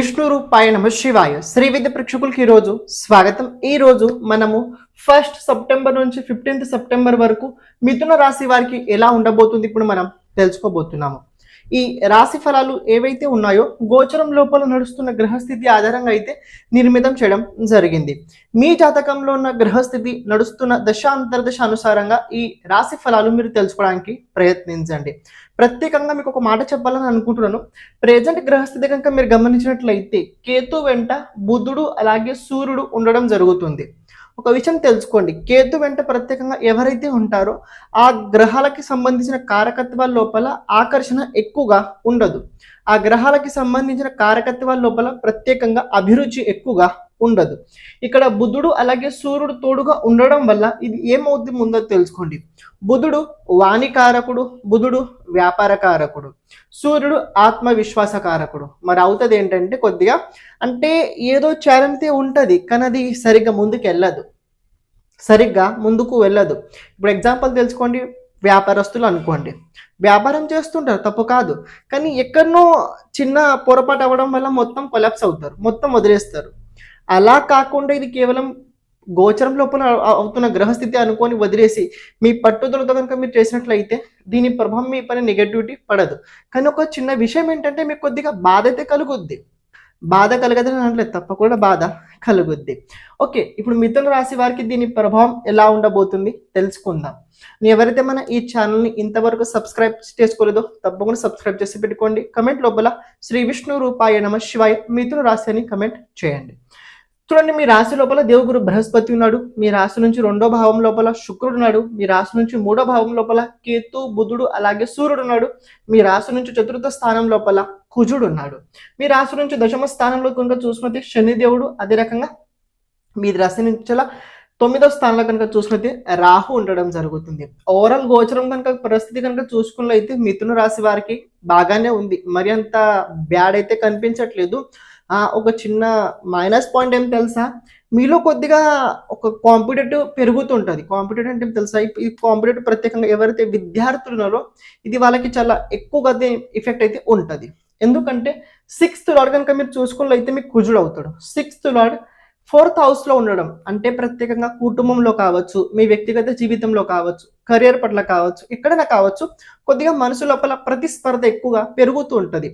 విష్ణు రూపాయ నమ శివాయ శ్రీ విద్య ప్రేక్షకులకి ఈరోజు స్వాగతం. ఈ రోజు మనము ఫస్ట్ సెప్టెంబర్ నుంచి ఫిఫ్టీన్త్ సెప్టెంబర్ వరకు మిథున రాశి వారికి ఎలా ఉండబోతుంది ఇప్పుడు మనం తెలుసుకోబోతున్నాము. ఈ రాశి ఫలాలు ఏవైతే ఉన్నాయో గోచరం లోపల నడుస్తున్న గ్రహస్థితి ఆధారంగా అయితే నిర్మితం చేయడం జరిగింది. మీ జాతకంలో ఉన్న గ్రహస్థితి నడుస్తున్న దశ అంతర్దశ అనుసారంగా ఈ రాశి ఫలాలు మీరు తెలుసుకోవడానికి ప్రయత్నించండి. ప్రత్యేకంగా మీకు ఒక మాట చెప్పాలని అనుకుంటున్నాను. ప్రెజెంట్ గ్రహస్థితి కనుక మీరు గమనించినట్లయితే కేతు వెంట బుధుడు అలాగే సూర్యుడు ఉండడం జరుగుతుంది. ఒక విషయం తెలుసుకోండి. కేతు వెంట ప్రత్యేకంగా ఎవరైతే ఉంటారో ఆ గ్రహాలకి సంబంధించిన కారకత్వాల లోపల ఆకర్షణ ఎక్కువగా ఉండదు. ఆ గ్రహాలకి సంబంధించిన కారకత్వాల లోపల ప్రత్యేకంగా అభిరుచి ఎక్కువగా ఉండదు. ఇక్కడ బుధుడు అలాగే సూర్యుడు తోడుగా ఉండడం వల్ల ఇది ఏమవుతుంది ముందో తెలుసుకోండి. బుధుడు వాణికారకుడు బుధుడు వ్యాపారకారకుడు సూర్యుడు ఆత్మవిశ్వాసకారకుడు. మరి అవుతుంది ఏంటంటే కొద్దిగా అంటే ఏదో చేరంతే ఉంటుంది కానీ అది సరిగ్గా ముందుకు వెళ్ళదు. సరిగ్గా ముందుకు వెళ్ళదు. ఇప్పుడు ఎగ్జాంపుల్ తెలుసుకోండి వ్యాపారస్తులు అనుకోండి. వ్యాపారం చేస్తుంటారు తప్పు కాదు. కానీ ఎక్కడనో చిన్న పొరపాటు అవ్వడం వల్ల మొత్తం కొలాప్స్ అవుతారు మొత్తం వదిలేస్తారు. అలా కాకుండా ఇది కేవలం గోచరం లోపల అవుతున్న గ్రహస్థితి అనుకొని వదిలేసి మీ పట్టుదలతో కనుక మీరు చేసినట్లయితే దీని ప్రభావం మీ పైన నెగటివిటీ పడదు. కానీ ఒక చిన్న విషయం ఏంటంటే మీకు కొద్దిగా బాధ అయితే కలుగుద్ది. బాధ కలగదని అనట్లేదు తప్పకుండా బాధ కలుగుద్ది. ఓకే ఇప్పుడు మిథున రాశి వారికి దీని ప్రభావం ఎలా ఉండబోతుంది తెలుసుకుందాం. ఎవరైతే మన ఈ ఛానల్ని ఇంతవరకు సబ్స్క్రైబ్ చేసుకోలేదో తప్పకుండా సబ్స్క్రైబ్ చేసి పెట్టుకోండి. కమెంట్ లోపల శ్రీ విష్ణు రూపాయ నమ శివాయ మిథున రాశి అని కమెంట్ చేయండి. చూడండి మీ రాశి లోపల దేవగురు బృహస్పతి ఉన్నాడు. మీ రాశి నుంచి రెండో భావం లోపల శుక్రుడు ఉన్నాడు. మీ రాశి నుంచి మూడో భావం లోపల కేతు బుధుడు అలాగే సూర్యుడు ఉన్నాడు. మీ రాశి నుంచి చతుర్థ స్థానం లోపల కుజుడు ఉన్నాడు. మీ రాశి నుంచి దశమ స్థానంలో కనుక చూసుకుంటే శనిదేవుడు అదే రకంగా మీ రాశి నుంచి తొమ్మిదో స్థానంలో కనుక చూసుకుంటే రాహు ఉండడం జరుగుతుంది. ఓవరాల్ గోచరం కనుక పరిస్థితి కనుక చూసుకున్నట్లయితే మిథున రాశి వారికి బాగానే ఉంది. మరి అంత బ్యాడ్ అయితే కనిపించట్లేదు. ఒక చిన్న మైనస్ పాయింట్ ఏం తెలుసా? మీలో కొద్దిగా ఒక కాంపిటేటివ్ పెరుగుతుంటుంది. కాంపిటేటివ్ అంటే తెలుసా? ఈ కాంపిటేటివ్ ప్రత్యేకంగా ఎవరైతే విద్యార్థులు ఉన్నారో ఇది వాళ్ళకి చాలా ఎక్కువగా ఎఫెక్ట్ అయితే ఉంటుంది. ఎందుకంటే సిక్స్త్ లార్డ్ కనుక మీరు చూసుకున్నట్లయితే మీకు కుజుడు అవుతాడు. సిక్స్త్ లార్డ్ ఫోర్త్ హౌస్లో ఉండడం అంటే ప్రత్యేకంగా కుటుంబంలో కావచ్చు మీ వ్యక్తిగత జీవితంలో కావచ్చు కెరియర్ పట్ల కావచ్చు ఎక్కడైనా కావచ్చు కొద్దిగా మనసు లోపల ప్రతిస్పర్ధ ఎక్కువగా పెరుగుతూ ఉంటుంది.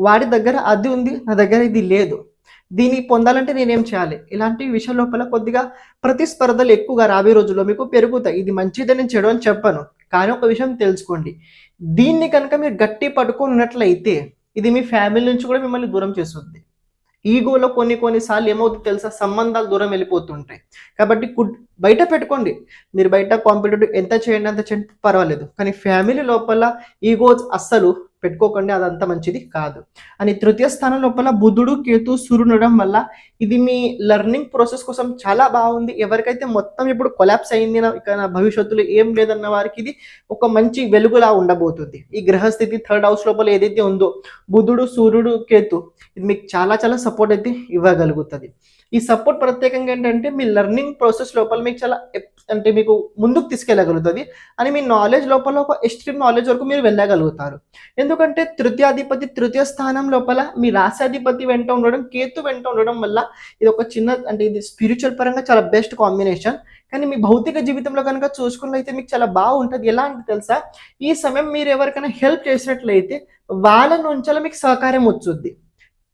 వాడి దగ్గర అది ఉంది నా దగ్గర ఇది లేదు. దీన్ని పొందాలంటే నేనేం చేయాలి? ఇలాంటి విషయం లోపల కొద్దిగా ప్రతిస్పర్ధలు ఎక్కువగా రాబోయే రోజుల్లో మీకు పెరుగుతాయి. ఇది మంచిదని చెడు అని చెప్పను. కానీ ఒక విషయం తెలుసుకోండి. దీన్ని కనుక మీరు గట్టి పట్టుకున్నట్లయితే ఇది మీ ఫ్యామిలీ నుంచి కూడా మిమ్మల్ని దూరం చేస్తుంది. ఈగోలో కొన్ని కొన్నిసార్లు ఏమవుతుంది తెలుసా? సంబంధాలు దూరం వెళ్ళిపోతుంటాయి. కాబట్టి కుడ్ బయట పెట్టుకోండి. మీరు బయట కాంపిటేటివ్ ఎంత చేయండి అంత చేయండి పర్వాలేదు. కానీ ఫ్యామిలీ లోపల ఈగోస్ అస్సలు పెట్టుకోకండి అదంత మంచిది కాదు. అని తృతీయ స్థానం లోపల బుధుడు కేతు సూర్యుడు ఉండడం వల్ల ఇది మీ లెర్నింగ్ ప్రాసెస్ కోసం చాలా బాగుంది. ఎవరికైతే మొత్తం ఇప్పుడు కొలాప్స్ అయింది ఇక నా భవిష్యత్తులో ఏం లేదన్న వారికి ఇది ఒక మంచి వెలుగులా ఉండబోతుంది. ఈ గ్రహస్థితి థర్డ్ హౌస్ లోపల ఏదైతే ఉందో బుధుడు సూర్యుడు కేతు ఇది మీకు చాలా చాలా సపోర్ట్ అయితే ఇవ్వగలుగుతుంది. ఈ సపోర్ట్ ప్రత్యేకంగా ఏంటంటే మీ లెర్నింగ్ ప్రాసెస్ లోపల మీకు చాలా ఎప్- అంటే మీకు ముందుకు తీసుకెళ్ళగలుగుతుంది. అని మీ నాలెడ్జ్ లోపల ఒక ఎక్స్ట్రీమ్ నాలెడ్జ్ వరకు మీరు వెళ్ళగలుగుతారు. ఎందుకంటే తృతీయాధిపతి తృతీయ స్థానం లోపల మీ రాశాధిపతి వెంట ఉండడం కేతు వెంట ఉండడం వల్ల ఇది ఒక చిన్న అంటే ఇది స్పిరిచువల్ పరంగా చాలా బెస్ట్ కాంబినేషన్ కానీ మీ భౌతిక జీవితంలో కనుక చూసుకున్నట్లయితే మీకు చాలా బాగుంటుంది ఎలా అంటే తెలుసా? ఈ సమయం మీరు ఎవరికైనా హెల్ప్ చేసినట్లయితే వాళ్ళ నుంచి మీకు సహకారం వచ్చుద్ది.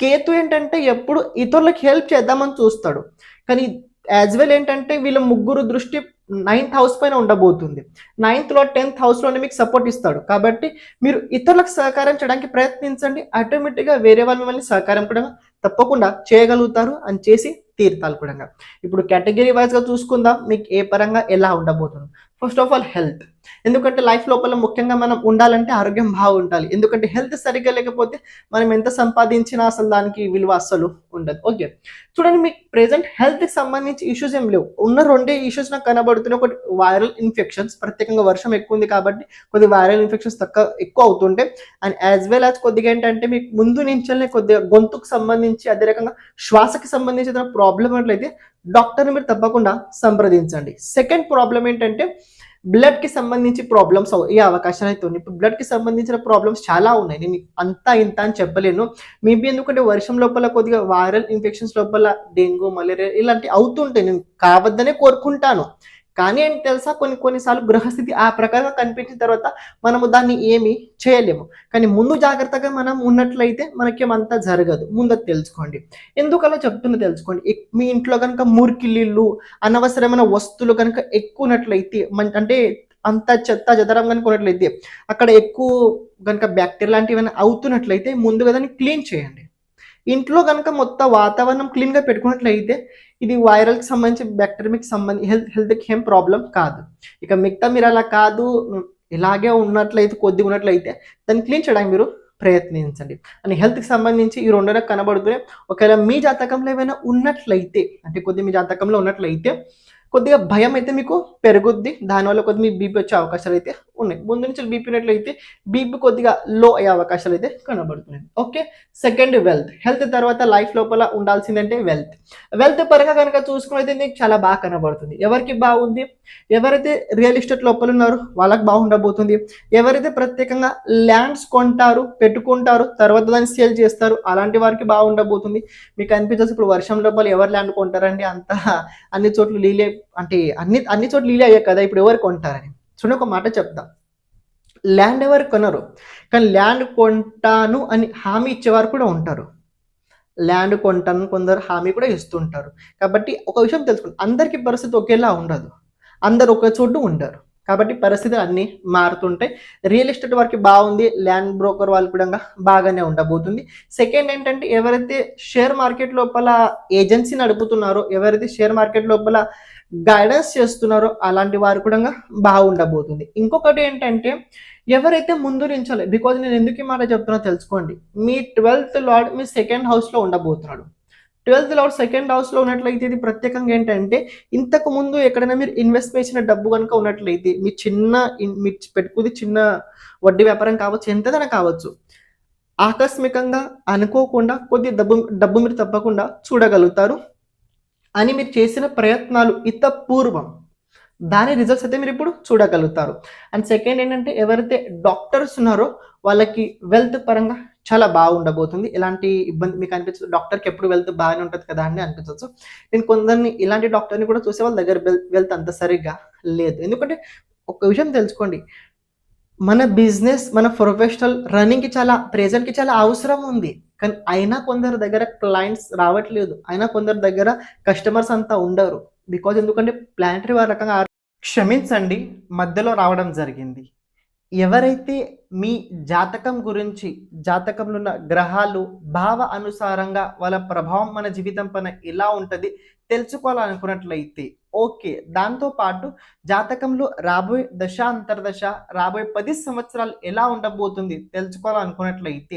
కేతు ఏంటంటే ఎప్పుడు ఇతరులకు హెల్ప్ చేద్దామని చూస్తాడు. కానీ యాజ్ వెల్ ఏంటంటే వీళ్ళ ముగ్గురు దృష్టి నైన్త్ హౌస్ పైన ఉండబోతుంది. నైన్త్లో టెన్త్ హౌస్లోనే మీకు సపోర్ట్ ఇస్తాడు. కాబట్టి మీరు ఇతరులకు సహకారం చేయడానికి ప్రయత్నించండి. ఆటోమేటిక్గా వేరే వాళ్ళు మిమ్మల్ని సహకారం కూడా తప్పకుండా చేయగలుగుతారు అని చేసి తీర్థాలు కూడా. ఇప్పుడు కేటగిరీ వైజ్గా చూసుకుందాం. మీకు ఏ పరంగా ఎలా ఉండబోతుంది? ఫస్ట్ ఆఫ్ ఆల్ హెల్త్ ఎందుకంటే లైఫ్ లోపల ముఖ్యంగా మనం ఉండాలంటే ఆరోగ్యం బాగుండాలి. ఎందుకంటే హెల్త్ సరిగ్గా లేకపోతే మనం ఎంత సంపాదించినా అసలు దానికి విలువ అస్సలు ఉండదు. ఓకే చూడండి మీకు ప్రెసెంట్ హెల్త్కి సంబంధించి ఇష్యూస్ ఏం లేవు. ఉన్న రెండే ఇష్యూస్ నాకు కనబడుతున్నాయి. ఒకటి వైరల్ ఇన్ఫెక్షన్స్ ప్రత్యేకంగా వర్షం ఎక్కువ ఉంది కాబట్టి కొద్ది వైరల్ ఇన్ఫెక్షన్స్ తక్కువ ఎక్కువ అవుతుంటే. అండ్ యాజ్ వెల్ యాజ్ కొద్దిగా ఏంటంటే మీకు ముందు నుంచే కొద్దిగా గొంతుకు సంబంధించి అదే రకంగా శ్వాసకి సంబంధించిన ప్రాబ్లం అట్లయితే డాక్టర్ని మీరు తప్పకుండా సంప్రదించండి. సెకండ్ ప్రాబ్లం ఏంటంటే బ్లడ్కి సంబంధించి ప్రాబ్లమ్స్ అయ్యే అవకాశాలు అయితే ఉన్నాయి. ఇప్పుడు బ్లడ్కి సంబంధించిన ప్రాబ్లమ్స్ చాలా ఉన్నాయి. నేను అంతా ఇంత అని చెప్పలేను. మేబీ ఎందుకంటే వర్షం లోపల కొద్దిగా వైరల్ ఇన్ఫెక్షన్స్ లోపల డెంగ్యూ మలేరియా ఇలాంటివి అవుతుంటాయి. నేను కావద్దనే కోరుకుంటాను. కానీ ఏంటి తెలుసా? కొన్ని కొన్నిసార్లు గ్రహస్థితి ఆ ప్రకారంగా కనిపించిన తర్వాత మనము దాన్ని ఏమి చేయలేము. కానీ ముందు జాగ్రత్తగా మనం ఉన్నట్లయితే మనకేమంతా జరగదు. ముందు తెలుసుకోండి. ఎందుకలా చెప్తున్నా తెలుసుకోండి. మీ ఇంట్లో కనుక మురికి నీళ్ళు అనవసరమైన వస్తువులు కనుక ఎక్కువనట్లయితే అంటే అంత చెత్త చెదరం కనుక ఉన్నట్లయితే అక్కడ ఎక్కువ కనుక బ్యాక్టీరియా లాంటివి ఏమైనా అవుతున్నట్లయితే ముందుగా దాన్ని క్లీన్ చేయండి. ఇంట్లో కనుక మొత్తం వాతావరణం క్లీన్గా పెట్టుకున్నట్లయితే ఇది వైరల్కి సంబంధించి బ్యాక్టీరియాకి సంబంధించి హెల్త్ హెల్త్కి ఏం ప్రాబ్లం కాదు. ఇక మిగతా మీరు అలా కాదు ఇలాగే ఉన్నట్లయితే కొద్దిగా ఉన్నట్లయితే దాన్ని క్లీన్ చేయడానికి మీరు ప్రయత్నించండి. అని హెల్త్కి సంబంధించి ఈ రెండు కనబడుతూనే కనబడుతున్నాయి ఒకవేళ మీ జాతకంలో ఏమైనా ఉన్నట్లయితే అంటే కొద్ది మీ జాతకంలో ఉన్నట్లయితే కొద్దిగా భయం అయితే మీకు పెరుగుద్ది. దానివల్ల కొద్దిగా మీ బీపీ వచ్చే అవకాశాలు అయితే ఉన్నాయి. ముందు నుంచి బీపీనట్లయితే బీపీ కొద్దిగా లో అయ్యే అవకాశాలు అయితే కనబడుతున్నాయి. ఓకే సెకండ్ వెల్త్ హెల్త్ తర్వాత లైఫ్ లోపల ఉండాల్సిందంటే వెల్త్ వెల్త్ పరంగా కనుక చూసుకున్నైతే మీకు చాలా బాగా కనబడుతుంది. ఎవరికి బాగుంది? ఎవరైతే రియల్ ఎస్టేట్ లోపల ఉన్నారో వాళ్ళకి బాగుండబోతుంది. ఎవరైతే ప్రత్యేకంగా ల్యాండ్స్ కొంటారు పెట్టుకుంటారు తర్వాత దాన్ని సేల్ చేస్తారు అలాంటి వారికి బాగుండబోతుంది. మీకు అనిపించచ్చు ఇప్పుడు వర్షం లోపల ఎవరు ల్యాండ్ కొంటారండి? అంత అన్ని చోట్ల లీలే అంటే అన్ని అన్ని చోట్ల లీలే అయ్యాయి కదా ఇప్పుడు ఎవరు కొంటారని. చూడండి ఒక మాట చెప్తా. ల్యాండ్ ఎవరు కొనరు కానీ ల్యాండ్ కొంటాను అని హామీ ఇచ్చేవారు కూడా ఉంటారు. ల్యాండ్ కొంటాను కొందరు హామీ కూడా ఇస్తుంటారు. కాబట్టి ఒక విషయం తెలుసుకోండి అందరికీ పరిస్థితి ఒకేలా ఉండదు. అందరు ఒక చోటు ఉండరు. కాబట్టి పరిస్థితులు అన్నీ మారుతుంటాయి. రియల్ ఎస్టేట్ వారికి బాగుంది ల్యాండ్ బ్రోకర్ వాళ్ళు కూడా బాగానే ఉండబోతుంది. సెకండ్ ఏంటంటే ఎవరైతే షేర్ మార్కెట్ లోపల ఏజెన్సీ నడుపుతున్నారో ఎవరైతే షేర్ మార్కెట్ లోపల గైడెన్స్ చేస్తున్నారో అలాంటి వారు కూడా బాగుండబోతుంది. ఇంకొకటి ఏంటంటే ఎవరైతే ముందు నుంచాలి బికాజ్ నేను ఎందుకు ఈ మాట చెప్తున్నా తెలుసుకోండి. మీ ట్వెల్త్ లార్డ్ మీ సెకండ్ హౌస్లో ఉండబోతున్నాడు. ట్వెల్త్ లార్డ్ సెకండ్ హౌస్లో ఉన్నట్లయితే ఇది ప్రత్యేకంగా ఏంటంటే ఇంతకు ముందు ఎక్కడైనా మీరు ఇన్వెస్ట్ చేసిన డబ్బు కనుక ఉన్నట్లయితే మీ చిన్న మీరు పెట్టుకుంది చిన్న వడ్డీ వ్యాపారం కావచ్చు ఎంతదైనా కావచ్చు. ఆకస్మికంగా అనుకోకుండా కొద్ది డబ్బు డబ్బు మీరు తప్పకుండా చూడగలుగుతారు. అని మీరు చేసిన ప్రయత్నాలు ఇత పూర్వం దాని రిజల్ట్స్ అయితే మీరు ఇప్పుడు చూడగలుగుతారు. అండ్ సెకండ్ ఏంటంటే ఎవరైతే డాక్టర్స్ ఉన్నారో వాళ్ళకి వెల్త్ పరంగా చాలా బాగుండబోతుంది. ఎలాంటి ఇబ్బంది మీకు అనిపించదు డాక్టర్కి ఎప్పుడు వెళ్తే బాగానే ఉంటుంది కదా అని అనిపించవచ్చు నేను కొందరిని ఇలాంటి డాక్టర్ని కూడా చూసే వాళ్ళ దగ్గర వెళ్తే అంత సరిగ్గా లేదు. ఎందుకంటే ఒక విషయం తెలుసుకోండి. మన బిజినెస్ మన ప్రొఫెషనల్ రన్నింగ్కి చాలా ప్రెజెంట్కి చాలా అవసరం ఉంది. కానీ అయినా కొందరి దగ్గర క్లయింట్స్ రావట్లేదు. అయినా కొందరి దగ్గర కస్టమర్స్ అంతా ఉండరు. బికాజ్ ఎందుకంటే ప్లానటరీ వారి రకంగా క్షమించండి మధ్యలో రావడం జరిగింది. ఎవరైతే మీ జాతకం గురించి జాతకంలో ఉన్న గ్రహాలు భావ అనుసారంగా వాళ్ళ ప్రభావం మన జీవితం పైన ఎలా ఉంటుంది తెలుసుకోవాలనుకున్నట్లయితే ఓకే. దాంతో పాటు జాతకంలో రాబోయే దశ అంతర్దశ రాబోయే పది సంవత్సరాలు ఎలా ఉండబోతుంది తెలుసుకోవాలనుకున్నట్లయితే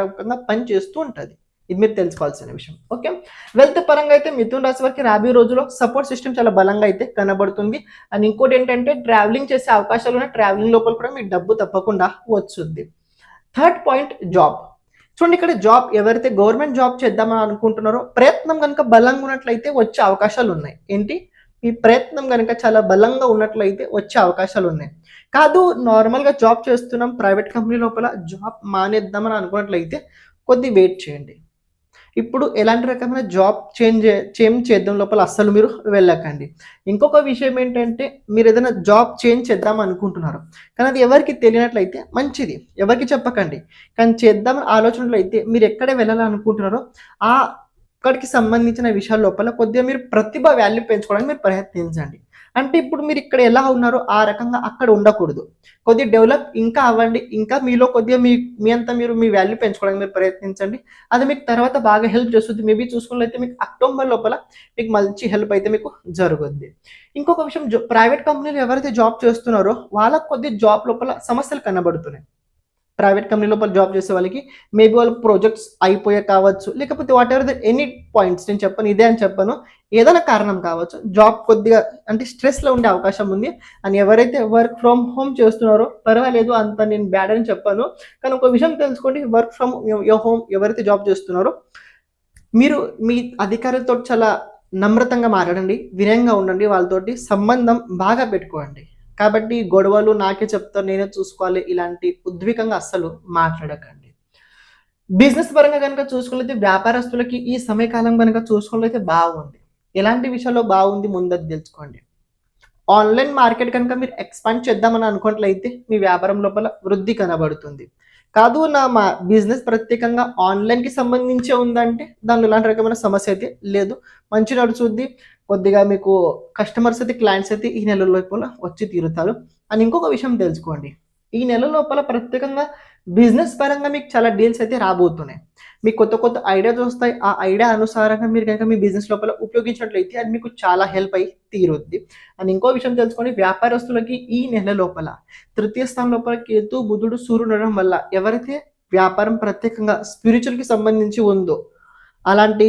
రకంగా పనిచేస్తూ ఉంటుంది. ఇది మీరు తెలుసుకోవాల్సిన విషయం. ఓకే? వెల్త్ పరంగా అయితే మిథున్ రాశి వారికి రాబోయే రోజుల్లో సపోర్ట్ సిస్టమ్ చాలా బలంగా అయితే కనబడుతుంది. అండ్ ఇంకోటి ఏంటంటే ట్రావెలింగ్ చేసే అవకాశాలు ఉన్నాయి ట్రావెలింగ్ లోపల కూడా మీకు డబ్బు తప్పకుండా వచ్చుద్ది థర్డ్ పాయింట్ జాబ్ చూడండి ఇక్కడ జాబ్ ఎవరైతే గవర్నమెంట్ జాబ్ చేద్దామని అనుకుంటున్నారో ప్రయత్నం కనుక బలంగా ఉన్నట్లయితే వచ్చే అవకాశాలు ఉన్నాయి. ఏంటి? ఈ ప్రయత్నం కనుక చాలా బలంగా ఉన్నట్లయితే వచ్చే అవకాశాలు ఉన్నాయి. కాదు నార్మల్గా జాబ్ చేస్తున్నాం ప్రైవేట్ కంపెనీ లోపల జాబ్ మానేద్దామని అనుకున్నట్లయితే కొద్ది వెయిట్ చేయండి. ఇప్పుడు ఎలాంటి రకమైన జాబ్ చేంజ్ చేంజ్ చేద్దాం లోపల అస్సలు మీరు వెళ్ళకండి. ఇంకొక విషయం ఏంటంటే మీరు ఏదైనా జాబ్ చేంజ్ చేద్దాం అనుకుంటున్నారు. కానీ అది ఎవరికి తెలియనట్లయితే మంచిది. ఎవరికి చెప్పకండి. కానీ చేద్దామని ఆలోచనలో అయితే మీరు ఎక్కడ వెళ్ళాలనుకుంటున్నారో ఆ అక్కడికి సంబంధించిన విషయాల లోపల కొద్దిగా మీరు ప్రతిభ వాల్యూ పెంచుకోవడానికి మీరు ప్రయత్నించండి. అంటే ఇప్పుడు మీరు ఇక్కడ ఎలా ఉన్నారో ఆ రకంగా అక్కడ ఉండకూడదు. కొద్దిగా డెవలప్ ఇంకా అవ్వండి ఇంకా మీలో కొద్దిగా మీ మీ అంతా మీరు మీ వాల్యూ పెంచుకోవడానికి మీరు ప్రయత్నించండి. అది మీకు తర్వాత బాగా హెల్ప్ చేస్తుంది. మేబీ చూసుకున్నట్లయితే మీకు అక్టోబర్ లోపల మీకు మంచి హెల్ప్ అయితే మీకు జరుగుద్ది. ఇంకొక విషయం ప్రైవేట్ కంపెనీలు ఎవరైతే జాబ్ చేస్తున్నారో వాళ్ళకి కొద్ది జాబ్ లోపల సమస్యలు కనబడుతున్నాయి. ప్రైవేట్ కంపెనీ లోపల జాబ్ చేసే వాళ్ళకి మేబీ వాళ్ళ ప్రాజెక్ట్స్ అయిపోయే కావచ్చు. లేకపోతే whatever the any points నేను చెప్పను ఇదే అని చెప్పను. ఏదైనా కారణం కావచ్చు. జాబ్ కొద్దిగా అంటే స్ట్రెస్లో ఉండే అవకాశం ఉంది. అని ఎవరైతే వర్క్ ఫ్రమ్ హోమ్ చేస్తున్నారో పర్వాలేదు అంత నేను బ్యాడ్ అని చెప్పాను. కానీ ఒక విషయం తెలుసుకోండి వర్క్ ఫ్రమ్ యువర్ హోమ్ ఎవరైతే జాబ్ చేస్తున్నారో మీరు మీ అధికారులతో చాలా నమ్రతంగా మాట్లాడండి వినయంగా ఉండండి వాళ్ళతోటి సంబంధం బాగా పెట్టుకోండి. కాబట్టి గొడవలు నాకే చెప్తారు నేనే చూసుకోవాలి. ఇలాంటి ఉద్వికంగా అస్సలు మాట్లాడకండి. బిజినెస్ పరంగా కనుక చూసుకున్నట్లయితే వ్యాపారస్తులకి ఈ సమయకాలం కనుక చూసుకున్నట్లయితే బాగుంది. ఎలాంటి విషయాల్లో బాగుంది ముందది తెలుసుకోండి. ఆన్లైన్ మార్కెట్ కనుక మీరు ఎక్స్పాండ్ చేద్దామని అనుకున్నట్లయితే మీ వ్యాపారం లోపల వృద్ధి కనబడుతుంది. కాదు నా మా బిజినెస్ ప్రత్యేకంగా ఆన్లైన్కి సంబంధించే ఉందంటే దానిలో ఎలాంటి రకమైన సమస్య అయితే లేదు. మంచి నడుచుద్ది కొద్దిగా మీకు కస్టమర్స్ అయితే క్లయింట్స్ అయితే ఈ నెల లోపల వచ్చి తీరుతారు. అని ఇంకొక విషయం తెలుసుకోండి. ఈ నెల లోపల ప్రత్యేకంగా బిజినెస్ పరంగా మీకు చాలా డీల్స్ అయితే రాబోతున్నాయి. మీకు కొత్త కొత్త ఐడియాస్ వస్తాయి. ఆ ఐడియా అనుసారంగా మీరు కనుక మీ బిజినెస్ లోపల ఉపయోగించినట్లయితే అది మీకు చాలా హెల్ప్ అయి తీరుద్ది. అని ఇంకో విషయం తెలుసుకోండి. వ్యాపారస్తులకి ఈ నెల లోపల తృతీయ స్థానం లోపల కేతు బుధుడు సూర్యుడు ఉండడం వల్ల ఎవరైతే వ్యాపారం ప్రత్యేకంగా స్పిరిచువల్కి సంబంధించి ఉందో అలాంటి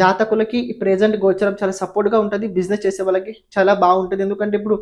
జాతకులకి ప్రెజెంట్ గోచరం చాలా సపోర్ట్గా ఉంటుంది బిజినెస్ చేసే వాళ్ళకి చాలా బాగుంటుంది. ఎందుకంటే ఇప్పుడు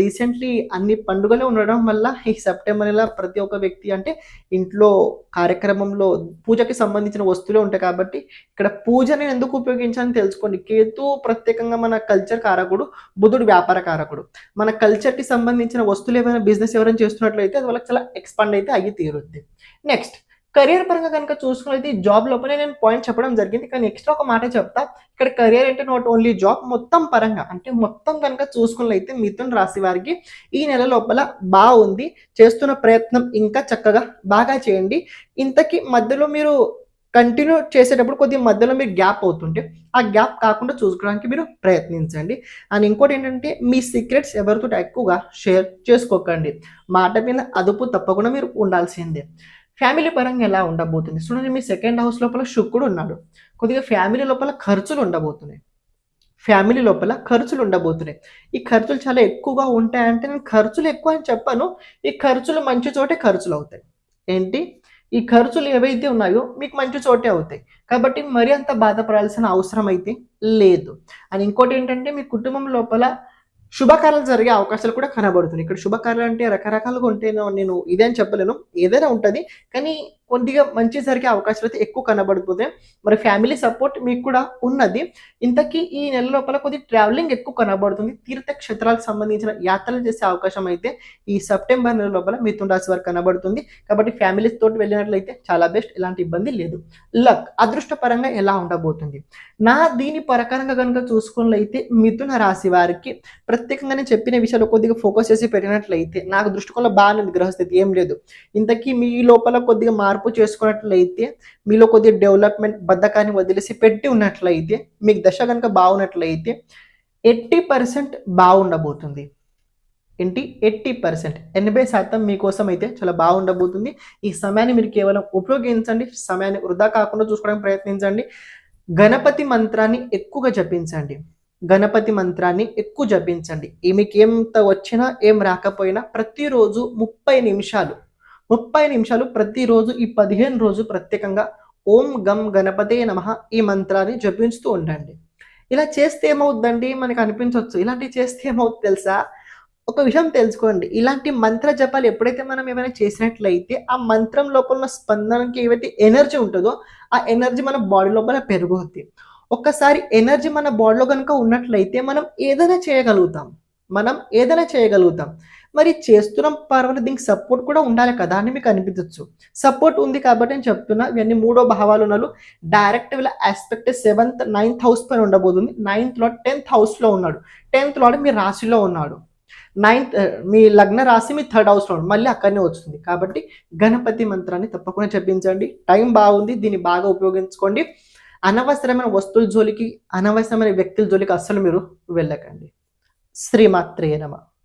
రీసెంట్లీ అన్ని పండుగలు ఉండడం వల్ల ఈ సెప్టెంబర్ నెల ప్రతి ఒక్క వ్యక్తి అంటే ఇంట్లో కార్యక్రమంలో పూజకి సంబంధించిన వస్తువులే ఉంటాయి కాబట్టి ఇక్కడ పూజని ఎందుకు ఉపయోగించాలని తెలుసుకోండి. కేతు ప్రత్యేకంగా మన కల్చర్ కారకుడు బుధుడు వ్యాపార కారకుడు. మన కల్చర్కి సంబంధించిన వస్తువులు ఏమైనా బిజినెస్ ఎవరైనా చేస్తున్నట్లయితే అది వాళ్ళకి చాలా ఎక్స్పాండ్ అయితే అయ్యి తీరుద్ది. నెక్స్ట్ కెరియర్ పరంగా కనుక చూసుకున్నది జాబ్ లోపలే నేను పాయింట్ చెప్పడం జరిగింది. కానీ ఎక్స్ట్రా ఒక మాట చెప్తా. ఇక్కడ కెరియర్ అంటే నాట్ ఓన్లీ జాబ్ మొత్తం పరంగా అంటే మొత్తం కనుక చూసుకున్నట్లయితే మిథున్ రాశి వారికి ఈ నెల లోపల బాగుంది. చేస్తున్న ప్రయత్నం ఇంకా చక్కగా బాగా చేయండి. ఇంతకీ మధ్యలో మీరు కంటిన్యూ చేసేటప్పుడు కొద్దిగా మధ్యలో మీరు గ్యాప్ అవుతుంటే ఆ గ్యాప్ కాకుండా చూసుకోవడానికి మీరు ప్రయత్నించండి. అండ్ ఇంకోటి ఏంటంటే మీ సీక్రెట్స్ ఎవరితో ఎక్కువగా షేర్ చేసుకోకండి. మాట మీద అదుపు తప్పకుండా మీరు ఉండాల్సిందే. ఫ్యామిలీ పరంగా ఎలా ఉండబోతుంది? చూడండి మీ సెకండ్ హౌస్ లోపల శుక్రుడు ఉన్నాడు. కొద్దిగా ఫ్యామిలీ లోపల ఖర్చులు ఉండబోతున్నాయి. ఫ్యామిలీ లోపల ఖర్చులు ఉండబోతున్నాయి. ఈ ఖర్చులు చాలా ఎక్కువగా ఉంటాయంటే నేను ఖర్చులు ఎక్కువ అని చెప్పాను. ఈ ఖర్చులు మంచి చోటే ఖర్చులు అవుతాయి. ఏంటి? ఈ ఖర్చులు ఏవైతే ఉన్నాయో మీకు మంచి చోటే అవుతాయి. కాబట్టి మరి అంత బాధపడాల్సిన అవసరం అయితే లేదు. అని ఇంకోటి ఏంటంటే మీ కుటుంబం లోపల శుభకార్యాలు జరిగే అవకాశాలు కూడా కనబడుతున్నాయి. ఇక్కడ శుభకార్యాలు అంటే రకరకాలుగా ఉంటే నేను ఇదే అని చెప్పలేను. ఏదైనా ఉంటుంది. కానీ కొద్దిగా మంచి జరిగే అవకాశాలు అయితే ఎక్కువ కనబడిపోతాయి మరి ఫ్యామిలీ సపోర్ట్ మీకు కూడా ఉన్నది. ఇంతకీ ఈ నెల లోపల కొద్ది ట్రావెలింగ్ ఎక్కువ కనబడుతుంది. తీర్థక్షేత్రాలకు సంబంధించిన యాత్రలు చేసే అవకాశం అయితే ఈ సెప్టెంబర్ నెల లోపల మిథున రాశి వారు కనబడుతుంది. కాబట్టి ఫ్యామిలీస్ తోటి వెళ్ళినట్లయితే చాలా బెస్ట్ ఎలాంటి ఇబ్బంది లేదు. లక్ అదృష్టపరంగా ఎలా ఉండబోతుంది? నా దీని ప్రకారంగా కనుక చూసుకున్నట్లయితే మిథున రాశి వారికి ప్రత్యేకంగా నేను చెప్పిన విషయాలు కొద్దిగా ఫోకస్ చేసి పెట్టినట్లయితే నాకు దృష్టికోణంలో బాగానే గ్రహస్థితి ఏం లేదు. ఇంతకీ మీ లోపల కొద్దిగా మార్పు మార్పు చేసుకున్నట్లయితే మీలో కొద్దిగా డెవలప్మెంట్ బద్ధకాన్ని వదిలేసి పెట్టి ఉన్నట్లయితే మీకు దశ కనుక బాగున్నట్లయితే ఎయిటీ పర్సెంట్ బాగుండబోతుంది. ఏంటి? ఎయిటీ పర్సెంట్ ఎనభై శాతం మీకోసం అయితే చాలా బాగుండబోతుంది. ఈ సమయాన్ని మీరు కేవలం ఉపయోగించండి. సమయాన్ని వృధా కాకుండా చూసుకోవడానికి ప్రయత్నించండి. గణపతి మంత్రాన్ని ఎక్కువగా జపించండి. గణపతి మంత్రాన్ని ఎక్కువ జపించండి. మీకు ఎంత వచ్చినా ఏం రాకపోయినా ప్రతిరోజు ముప్పై నిమిషాలు ముప్పై నిమిషాలు ప్రతిరోజు ఈ పదిహేను రోజు ప్రత్యేకంగా ఓం గం గణపతే నమ ఈ మంత్రాన్ని జపించుతూ ఉండండి. ఇలా చేస్తే ఏమవుద్దండి? మనకు అనిపించవచ్చు. ఇలాంటివి చేస్తే ఏమవుతుంది తెలుసా? ఒక విషయం తెలుసుకోండి. ఇలాంటి మంత్ర జపాలు ఎప్పుడైతే మనం ఏమైనా చేసినట్లయితే ఆ మంత్రం లోపల ఉన్న స్పందనకి ఏవైతే ఎనర్జీ ఉంటుందో ఆ ఎనర్జీ మన బాడీ లోపల పెరుగుద్ది. ఒక్కసారి ఎనర్జీ మన బాడీలో కనుక ఉన్నట్లయితే మనం ఏదైనా చేయగలుగుతాం. మనం ఏదైనా చేయగలుగుతాం. మరి చేస్తున్నాం పర్వాలేదు దీనికి సపోర్ట్ కూడా ఉండాలి కదా అని మీకు అనిపించవచ్చు సపోర్ట్ ఉంది కాబట్టి నేను చెప్తున్నా ఇవన్నీ మూడో భావాలు ఉన్నాడు డైరెక్ట్ వీళ్ళ ఆస్పెక్ట్ సెవెంత్ నైన్త్ హౌస్ పైన ఉండబోతుంది. నైన్త్లో టెన్త్ హౌస్లో ఉన్నాడు. టెన్త్ లోడ్ మీ రాశిలో ఉన్నాడు. నైన్త్ eh, మీ లగ్న రాశి మీ థర్డ్ హౌస్లో ఉన్నాడు. మళ్ళీ అక్కడనే వస్తుంది. కాబట్టి గణపతి మంత్రాన్ని తప్పకుండా చెప్పించండి. టైం బాగుంది దీన్ని బాగా ఉపయోగించుకోండి. అనవసరమైన వస్తువుల జోలికి అనవసరమైన వ్యక్తుల జోలికి అస్సలు మీరు వెళ్ళకండి. శ్రీమాత్రే నమ.